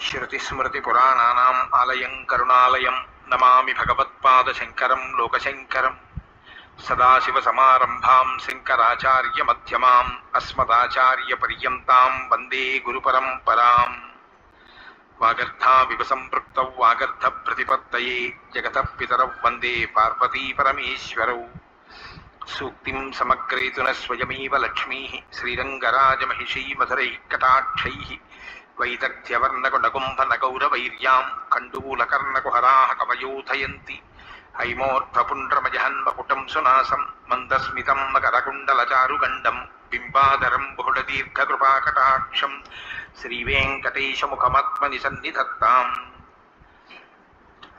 శృతిస్మృతిపురాణానాం ఆలయం కరుణాలయం నమామి భగవత్పాదశంకరం లోకశంకరం సదాశివసమారంభాం శంకరాచార్యమ్యమాం అస్మదాచార్యపర్యంతం వందే గురుపరంపరాం వాగర్థావివ సంపృక్త వాగర్థ ప్రతిపత్తయే జగత పితరౌ వందే పార్వతీ పరమేశ్వరౌ సూక్తిం సమగ్రేతున స్వయమేవ లక్ష్మీ. శ్రీరంగరాజమహిషీ మధురైः కటాక్షైः. వైదగ్ధ్యవర్ణకుడకుంభనగౌరవైర్యాం కండూలకర్ణకుహరాः కవయోధయంతి. హైమోర్ధపుండ్రమజహన్మకుటం సునాసం మందస్మితం మకరకుండలచారుగండం. బింబాధరం బహుళదీర్ఘకృపాకటాక్షం. శ్రీవేంకటేశముఖమాత్మని సన్నిధత్తాం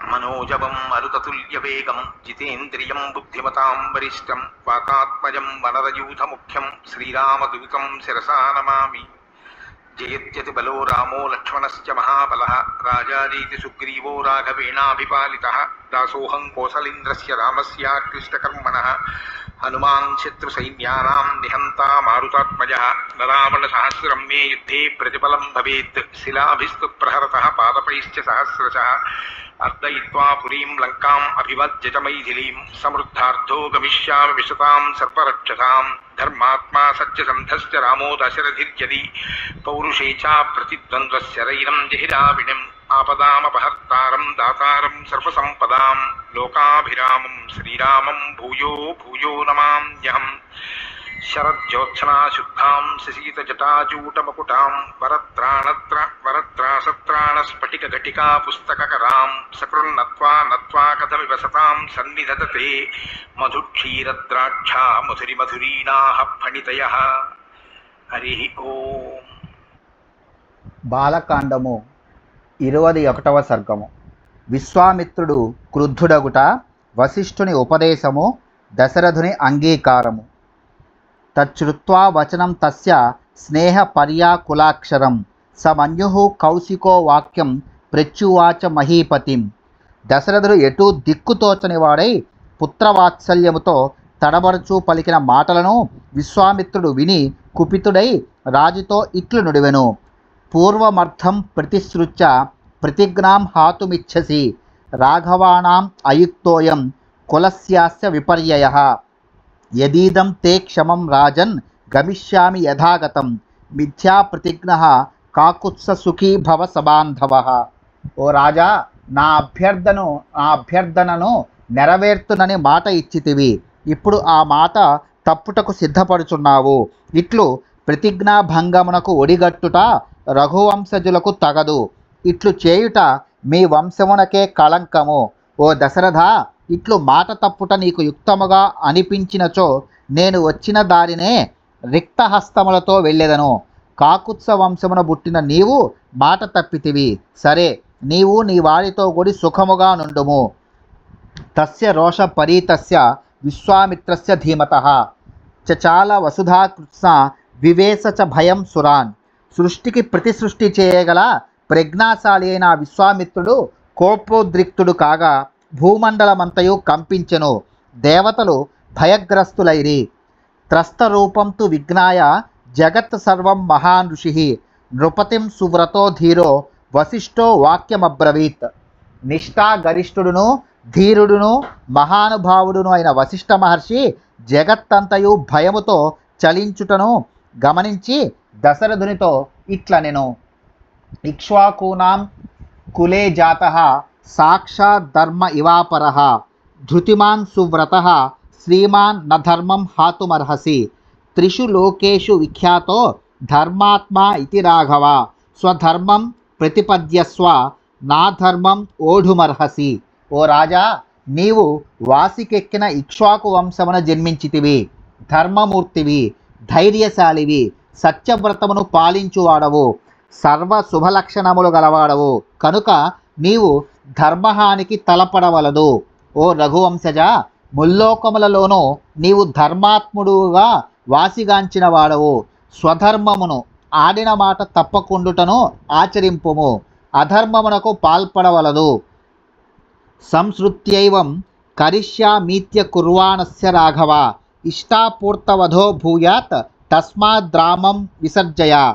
మనోజవం మరుతతుల్యవేగం జితేంద్రియం బుద్ధిమతాం వరిష్టం వాతాత్మజం వనరయూథముఖ్యం శ్రీరామదువికం శిరసా నమామి. జయత్యతి బలో రామో లక్ష్మణశ్చ మహాబలः రాజారీతి సుగ్రీవో రాఘవేణాభిపాలితः. దాసోహం కోసలేంద్రస్య రామస్యాక్లిష్టకర్మణ హనుమాన్ శత్రుసైన్యానాం నిహంతా మారుతాత్మజ నరావణ సహస్రం మే యుద్ధే ప్రతిఫలం భవేత్ శిలాభిస్తు ప్రహరత పాదపైశ్చ సహస్రశ అర్దయిత్వా పురీం లంకాం అభివజ్య చ సమృద్ధార్థో గమిష్యామి విశతాం సర్వరక్షసాం ధర్మాత్మా సత్యసంధశ్చ రామో దశరథిర్యది పౌరుషే చ ప్రతిద్వంద్వశరైరం జహిరావిణిం ఆపదామపహర్తారం దాతారం సర్వసంపదాం లోకాభిరామం శ్రీరామం భూయో భూయో నమామ్యహం శరజ్యోత్సనాశుద్ధాం శశీతజటాజూటమకుటాం వరత్రాణత్ర వరత్రాసత్రాణస్ఫటికఘటికా పుస్తకకరాం సకృన్నత్వా నత్వా కథమివ సతాం సన్నిధతతే మధుక్షీరద్రాక్షా మధురి మధురీణాః ఫణితయ హరి ఓం బాలకాండము ఇరవది ఒకటవ సర్గము. విశ్వామిత్రుడు క్రుద్ధుడగుట వశిష్ఠుని ఉపదేశము దశరథుని అంగీకారము. తచ్చుత్వా వచనం తస్య స్నేహ పర్యాకులాక్షరం సమన్యు కౌశికో వాక్యం ప్రత్యువాచ మహీపతిం. దశరథుడు ఎటూ దిక్కుతోచని వాడై పుత్రవాత్సల్యముతో తడబరచూ పలికిన మాటలను విశ్వామిత్రుడు విని కుపితుడై రాజుతో ఇట్లు నుడివెను. పూర్వమర్థం ప్రతిసృత్య ప్రతిజ్ఞాం హాతుమిచ్చసి రాఘవాణం అయుక్తోయం కులస్యాస్య విపర్యయ. యదీదం తే క్షమం రాజన్ గమిష్యామి యథాగతం మిథ్యా ప్రతిజ్ఞ కాకుత్స సుఖీ భవ సబాంధవ. ఓ రాజా నా అభ్యర్థను నా అభ్యర్థనను నెరవేర్తునని మాట ఇచ్చితివి. ఇప్పుడు ఆ మాట తప్పుటకు సిద్ధపడుచున్నావు. ఇట్లు ప్రతిజ్ఞాభంగమునకు ఒడిగట్టుట రఘువంశజులకు తగదు. ఇట్లు చేయుట మీ వంశమునకే కళంకము. ఓ దశరథ ఇట్లు మాట తప్పుట నీకు యుక్తముగా అనిపించినచో నేను వచ్చిన దారినే రిక్తహస్తములతో వెళ్ళేదను. కాకుత్స వంశమున పుట్టిన నీవు మాట తప్పితివి. సరే నీవు నీ వారితో కూడి సుఖముగా నుండుము. తస్య రోష పరీతస్య విశ్వామిత్రస్య ధీమత. చచాల వసుధాకృత్స్న వివేశ చ భయం సురాన్. సృష్టికి ప్రతి సృష్టి చేయగల ప్రజ్ఞాశాలి అయిన విశ్వామిత్రుడు కోపోద్రిక్తుడు కాగా భూమండలమంతయు కంపించెను. దేవతలు భయగ్రస్తులైరి. త్రస్తరూపం తు విజ్ఞాయ జగత్ సర్వం మహాన్ ఋషి. నృపతిం సువ్రతో ధీరో వశిష్ఠో వాక్యమబ్రవీత్. నిష్ఠా గరిష్ఠుడును ధీరుడును మహానుభావుడును అయిన వశిష్ఠ మహర్షి జగత్తంతయు భయముతో చలించుటను గమనించి దశరథునితో ఇట్లనెను ఇక్ష్వాకూనాం కులే జాత సాక్షాత్ ధర్మ ఇవాపర ధృతిమాన్ సువ్రత శ్రీమాన్ న ధర్మం హాతుమర్హసి త్రిషు లోకేషు విఖ్యాతో ధర్మాత్మా ఇది రాఘవ స్వధర్మం ప్రతిపద్యస్వ నా ధర్మం ఓఢుమర్హసి. ఓ రాజా నీవు వాసికెక్కిన ఇక్ష్వాకు వంశమున జన్మించితివి ధర్మమూర్తివి ధైర్యశాలివి సత్యవ్రతమును పాలించువాడవు. సర్వ శుభలక్షణములు గలవాడవు. కనుక నీవు ధర్మహానికి తలపడవలదు. ఓ రఘువంశజ ముల్లోకములలోనూ నీవు ధర్మాత్ముడుగా వాసిగాంచిన వాడవు స్వధర్మమును ఆడిన మాట తప్పకుండుటను ఆచరింపుము. అధర్మమునకు పాల్పడవలదు. సంసృత్యైవం కరిష్యామీత్య కుర్వాణస్య రాఘవ. ఇష్టాపూర్తవధో భూయాత్ తస్మాద్రామం విసర్జయ.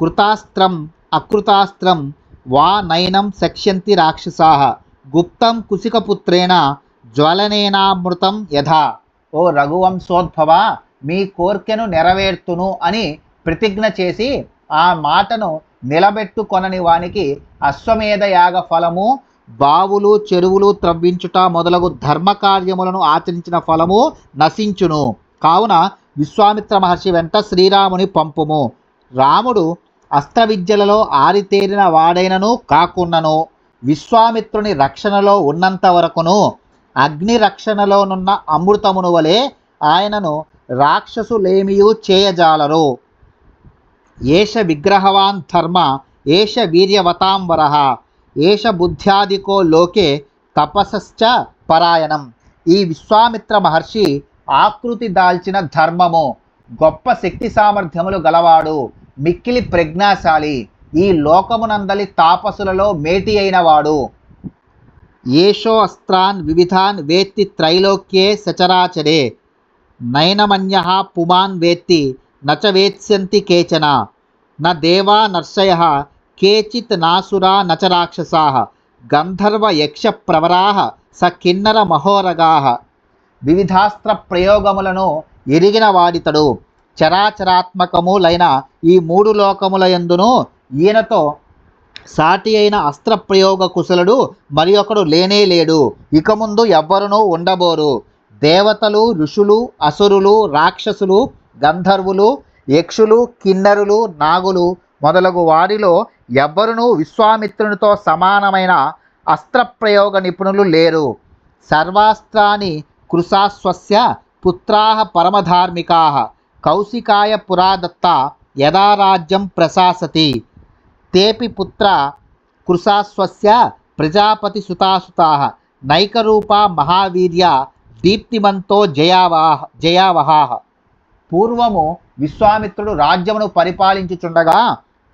కృతాస్త్రం అకృతాస్త్రం వా నయనం శక్ష్యంతి రాక్షసా. గుప్తం కుశికపుత్రేణ జ్వలనేనామృతం యథా. ఓ రఘువంశోద్భవ మీ కోర్కెను నెరవేర్తును అని ప్రతిజ్ఞ చేసి ఆ మాటను నిలబెట్టుకొనని వానికి అశ్వమేధ యాగ ఫలము బావులు చెరువులు త్రవ్వించుట మొదలగు ధర్మకార్యములను ఆచరించిన ఫలము నశించును. కావున విశ్వామిత్ర మహర్షి వెంట శ్రీరాముని పంపుము. రాముడు అస్త్ర విద్యలలో ఆరితేరిన వాడైనను కాకున్నను. విశ్వామిత్రుని రక్షణలో ఉన్నంత వరకును అగ్ని రక్షణలోనున్న అమృతమును వలె ఆయనను రాక్షసులేమియూ చేయజాలరు. ఏష విగ్రహవాన్ ధర్మ ఏష వీర్యవతాంబర ఏష బుద్ధ్యాదికో లోకే తపసశ్చ పరాయణం. ఈ విశ్వామిత్ర మహర్షి ఆకృతి దాల్చిన ధర్మము గొప్ప శక్తి సామర్థ్యములు గలవాడు మిక్కిలి ప్రజ్ఞాశాలి ఈ లోకమునందలి తాపసులలో మేటి అయినవాడు ఏషో అస్త్రాన్ వివిధాన్ వేత్తి త్రైలోక్యే సచరాచరే నయనమన్య పుమాన్ వేత్తి నచ వేత్స్యంతి కేచన న దేవా నర్షయ కేచిత్ నాసురా నచ రాక్షసా గంధర్వ యక్ష ప్రవరా స కిన్నర మహోరగా. వివిధాస్త్ర ప్రయోగములను ఎరిగిన వాడితడు. చరాచరాత్మకములైన ఈ మూడు లోకముల ఎందును ఈయనతో సాటి అయిన అస్త్ర ప్రయోగ కుశలుడు మరి ఒకడు లేనే లేడు. ఇక ముందు ఎవ్వరునూ ఉండబోరు. దేవతలు ఋషులు అసురులు రాక్షసులు గంధర్వులు యక్షులు కిన్నరులు నాగులు మొదలగు వారిలో ఎవ్వరునూ విశ్వామిత్రునితో సమానమైన అస్త్రప్రయోగ నిపుణులు లేరు. సర్వాస్త్రాన్ని కృశాస్వస్య పుత్రాः పరమధార్మికాः. కౌశికాయ పురాదత్త యదా రాజ్యం ప్రశాసతి. తేపి పుత్ర కృశాస్వస్య ప్రజాపతి సుతాసుతాः నైకరూపా మహావీర్య దీప్తిమంతో జయావాహ జయావహాః. పూర్వము విశ్వామిత్రుడు రాజ్యమును పరిపాలించుచుండగా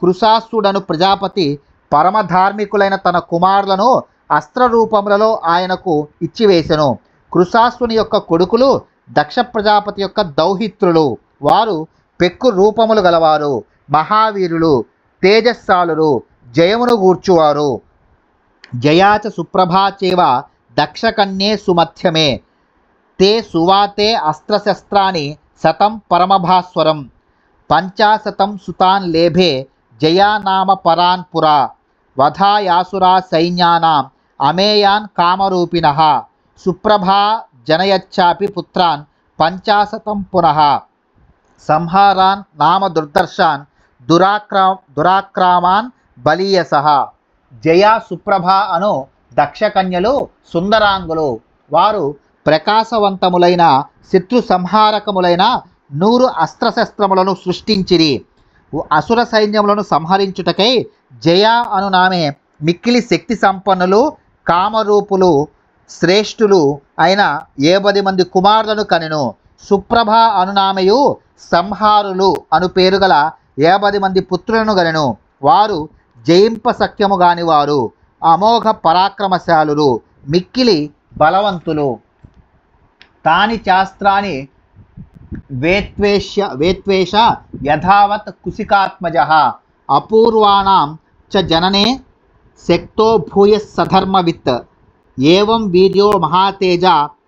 కృశాసుడను ప్రజాపతి పరమధార్మికులైన తన కుమారులను అస్త్రరూపములలో ఆయనకు ఇచ్చివేశెను కృషాశ్వని యొక్క కొడుకులు దక్ష ప్రజాపతి యొక్క దౌహిత్రులు. వారు పెక్కు రూపములు గలవారు మహావీరులు తేజస్సాలురు జయమును గూర్చువారు. జయాచ సుప్రభాచేవ దక్షకన్యే సుమధ్యమే. తే సువాతే అస్త్రశస్త్రాన్ని శతం పరమభాస్వరం. పంచాశతం సుతాన్ లేభే జయానామ పరాన్ పురా. వధాయాసురా సైన్యానాం అమేయాన్ కామరూపిణ. సుప్రభా జనయచ్చాపి పుత్రాన్ పంచాశతం పునః. సంహారాన్ నామ దుర్దర్శాన్ దురాక్రా దురాక్రామాన్ బలీయస. జయా సుప్రభ అను దక్షకన్యలు సుందరాంగులు. వారు ప్రకాశవంతములైన శత్రు సంహారకములైన నూరు అస్త్రశస్త్రములను సృష్టించిరి. అసుర సైన్యములను సంహరించుటకై జయ అను నామే మిక్కిలి శక్తి సంపన్నులు కామరూపులు శ్రేష్ఠులు అయిన ఏబది మంది కుమారులను కనెను? సుప్రభ అనునామయు సంహారులు అను పేరు గల ఏబది మంది పుత్రులను గనెను? వారు జయింప సఖ్యము గాని వారు అమోఘ పరాక్రమశాలులు మిక్కిలి బలవంతులు. తాని శాస్త్రాన్ని వేత్వేష్య వేత్వేష యథావత్ కుశికాత్మజ. అపూర్వాణం చ జననే శక్తో భూయ సధర్మవిత్ ఏవం వీర్యో మహాతేజ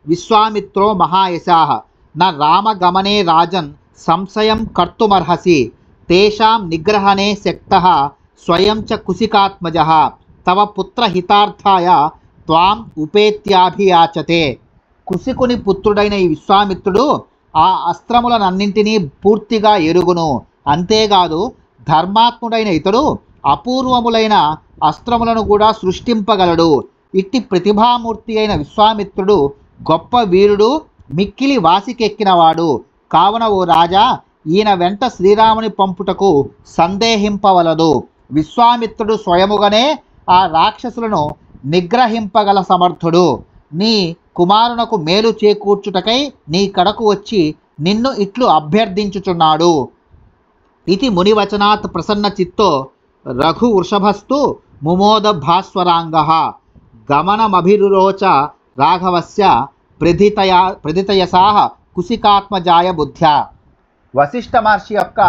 విశ్వామిత్రో మహాయశా. న రామగమనే రాజన్ సంశయం కర్తుమర్హసి తేషాం నిగ్రహణే శక్తః స్వయం చ కుశికాత్మజः. తవ పుత్రహితార్థాయ త్వాం ఉపేత్యాభియాచతే. కుశికుని పుత్రుడైన ఈ విశ్వామిత్రుడు ఆ అస్త్రములనన్నింటినీ పూర్తిగా ఎరుగును. అంతేకాదు ధర్మాత్ముడైన ఇతడు అపూర్వములైన అస్త్రములను కూడా సృష్టింపగలడు. ఇట్టి ప్రతిభామూర్తి అయిన విశ్వామిత్రుడు గొప్ప వీరుడు మిక్కిలి వాసికెక్కినవాడు. కావున ఓ రాజా ఈయన వెంట శ్రీరాముని పంపుటకు సందేహింపవలదు. విశ్వామిత్రుడు స్వయముగానే ఆ రాక్షసులను నిగ్రహింపగల సమర్థుడు. నీ కుమారునకు మేలు చేకూర్చుటకై నీ కడకు వచ్చి నిన్ను ఇట్లు అభ్యర్థించుచున్నాడు. ఇది మునివచనాత్ ప్రసన్న చిత్తో రఘు వృషభస్తు ముమోద భాస్వరాంగ. గమనమభిరురోచ రాఘవస్య ప్రధితయా ప్రధితయసా కుశికాత్మజాయ బుద్ధ్యా. వశిష్ఠ మహర్షి యొక్క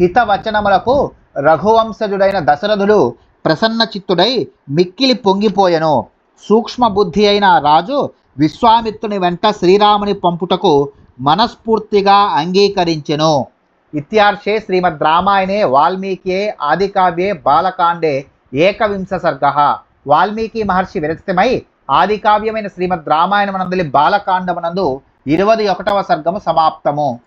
హితవచనములకు రఘువంశజుడైన దశరథుడు ప్రసన్న చిత్తుడై మిక్కిలి పొంగిపోయెను. సూక్ష్మ బుద్ధి అయిన రాజు విశ్వామిత్రుని వెంట శ్రీరాముని పంపుటకు మనస్ఫూర్తిగా అంగీకరించెను. ఇత్యార్షే శ్రీమద్ రామాయణే వాల్మీకే ఆదికావ్యే బాలకాండే ఏకవింశ సర్గ. వాల్మీకి మహర్షి విరచితమై ఆదికావ్యమైన శ్రీమద్ రామాయణమునందలి బాలకాండమునందు ఇరవై ఒకటవ సర్గము సమాప్తము.